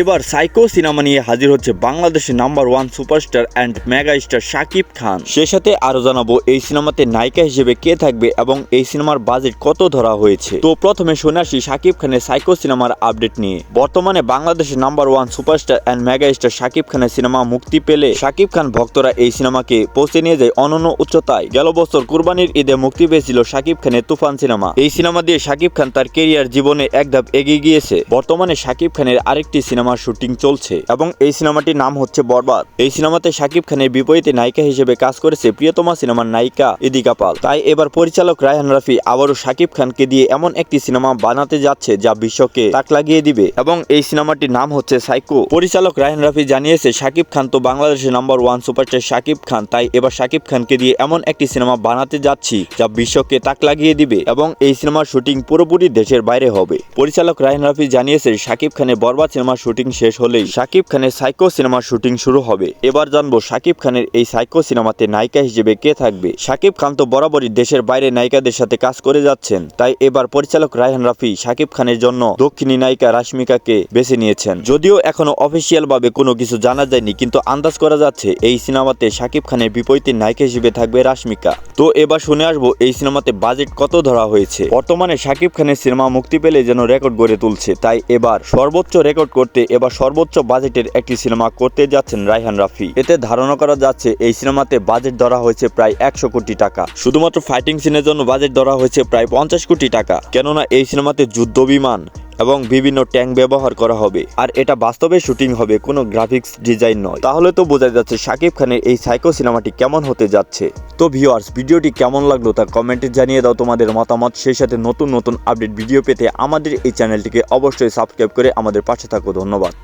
এবার psycho cinema নিয়ে হাজির হচ্ছে বাংলাদেশের number one superstar and mega star Shakib Khan. সে সাথে আরও জানাব, এই সিনেমাতে নায়িকা হিসেবে কে থাকবে এবং এই সিনেমার বাজেট কত ধরা হয়েছে? তো প্রথমে শুনে আসি শাকিব খানের সাইকো সিনেমার আপডেট নিয়ে। বর্তমানে বাংলাদেশের number one superstar and mega star Shakib খানের সিনেমা মুক্তি পেলে শাকিব খান ভক্তরা এই সিনেমাকে পৌঁছে নিয়ে যায় অনন্য উচ্চতায়। গেল বছর কুরবানির ঈদে মুক্তি পেয়েছিল শাকিব খানের তুফান সিনেমা। এই সিনেমা দিয়ে শাকিব খান তার কেরিয়ার জীবনে এক ধাপ এগিয়ে গিয়েছে। বর্তমানে শাকিব খানের আরেকটি সিনেমার শুটিং চলছে এবং এই সিনেমাটির নাম হচ্ছে বরবাদ। এই সিনেমাতে শাকিব খানের বিপরীতে নায়িকা হিসেবে কাজ করেছে প্রিয়তমা সিনেমার নায়িকা ইদিকা পাল। তাই এবার পরিচালক রায়হান রাফি আবারও শাকিব খানকে দিয়ে এমন একটি সিনেমা বানাতে যাচ্ছে যা বিশ্বকে তাক লাগিয়ে দিবে এবং এই সিনেমাটির নাম হচ্ছে সাইকো। পরিচালক রায়হান রাফি জানিয়েছে শাকিব খান তো বাংলাদেশের number one superstar Shakib Khan, তাই এবার শাকিব খানকে দিয়ে এমন একটি সিনেমা বানাতে যাচ্ছি যা বিশ্বকে তাক লাগিয়ে দিবে এবং এই সিনেমার শুটিং পুরোপুরি দেশের বাইরে হবে। পরিচালক রায়হান রাফি জানিয়েছে শাকিব খানের বরবাদ সিনেমার শুটিং শেষ হলেই শাকিব খানের সাইকো সিনেমার শুটিং শুরু হবে। এবার জানব শাকিব খানের এই সাইকো সিনেমাতে নায়িকা হিসেবে কে থাকবে। শাকিব খান তো বরাবরই দেশের বাইরে নায়িকাদের সাথে কাজ করে যাচ্ছেন। তাই এবার পরিচালক রায়হান রাফি শাকিব খানের জন্য দক্ষিণী নায়িকা রাশ্মিকাকে বেছে নিয়েছেন। যদিও এখনও অফিসিয়াল ভাবে কোনো কিছু জানা যায়নি, কিন্তু আন্দাজ করা যাচ্ছে এই সিনেমাতে শাকিব খানের বিপরীতে নায়িকা হিসেবে থাকবে রাশ্মিকা। তো এবার শুনে আসব এই সিনেমাতে বাজেট কত ধরা হয়েছে। বর্তমানে শাকিব খানের সিনেমা মুক্তি পেলে যেন রেকর্ড গড়ে তুলছে। তাই এবার সর্বোচ্চ রেকর্ড করতে এবার সর্বোচ্চ বাজেটের একটি সিনেমা করতে যাচ্ছেন রায়হান রাফি। এতে ধারণা করা যাচ্ছে, এই সিনেমাতে বাজেট ধরা হয়েছে প্রায় একশো কোটি টাকা। শুধুমাত্র ফাইটিং সিনের জন্য বাজেট ধরা হয়েছে প্রায় পঞ্চাশ কোটি টাকা। কেননা এই সিনেমাতে যুদ্ধ বিমান এবং বিভিন্ন ট্যাঙ্ক ব্যবহার করা হবে। আর এটা বাস্তবে শুটিং হবে, কোনো গ্রাফিক্স ডিজাইন নয়। তাহলে তো বোঝা যাচ্ছে সাকিব খানের এই সাইকো সিনেমাটি কেমন হতে যাচ্ছে। তো ভিউয়ার্স, ভিডিওটি কেমন লাগল তা কমেন্টে জানিয়ে দাও তোমাদের মতামত। সেই সাথে নতুন নতুন আপডেট ভিডিও পেতে আমাদের এই চ্যানেলটিকে অবশ্যই সাবস্ক্রাইব করে আমাদের পাশে থাকো। ধন্যবাদ।